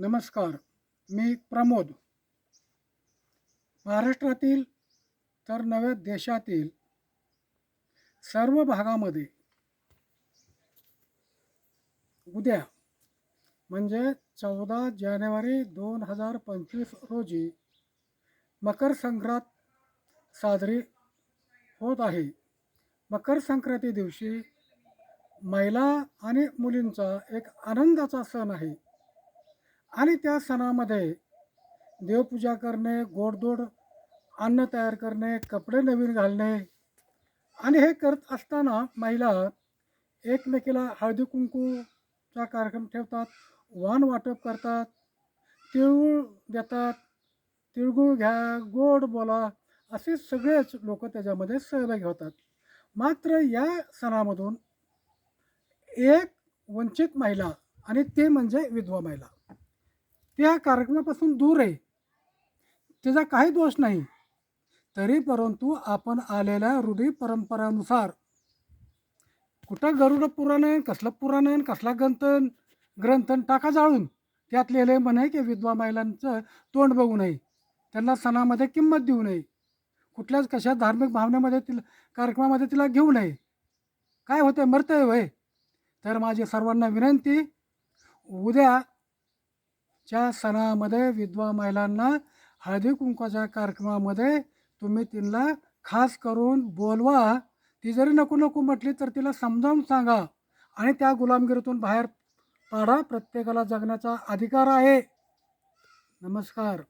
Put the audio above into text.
नमस्कार मी प्रमोद. महाराष्ट्रातील तर नव्या देशातील सर्व भागामध्ये उद्या म्हणजे चौदा जानेवारी दोन हजार पंचवीस रोजी मकर संक्रांत साजरी होत आहे. मकर संक्रांती दिवशी महिला आणि मुलींचा एक आनंदाचा सण आहे. आणि त्या सणामध्ये देवपूजा करणे गोडधोड अन्न तयार करणे कपडे नवीन घालणे आणि हे करत असताना महिला एकमेकीला हळदी कुंकूचा कार्यक्रम ठेवतात वाण वाटप करतात तिळगुळ देतात तिळगुळ घ्या गोड बोला असे सगळेच लोक त्याच्यामध्ये सहभागी होतात. मात्र या सणामधून एक वंचित महिला आणि ते म्हणजे विधवा महिला. त्या कार्यक्रमापासून दूर आहे. त्याचा काही दोष नाही. तरी परंतु आपण आलेल्या रूढी परंपरानुसार कुठं गरुड पुराण आहे कसलं पुराण आहे कसला ग्रंथन ग्रंथन टाका जाळून त्यात लिहिले म्हणे की विधवा महिलांचं तोंड बघू नये. त्यांना सणामध्ये किंमत देऊ नये. कुठल्याच कशा धार्मिक भावनेमध्ये तिला कार्यक्रमामध्ये तिला घेऊ नये. काय होते मरतंय वय. तर माझी सर्वांना विनंती उद्या च्या सणामध्ये विधवा महिलांना हळदी कुंकवाच्या कार्यक्रमामध्ये तुम्ही तिला खास करून बोलवा. ती जरी नको नको म्हटली तर तिला समजावून सांगा आणि त्या गुलामगिरीतून बाहेर पाडा. प्रत्येकाला जगण्याचा अधिकार आहे. नमस्कार.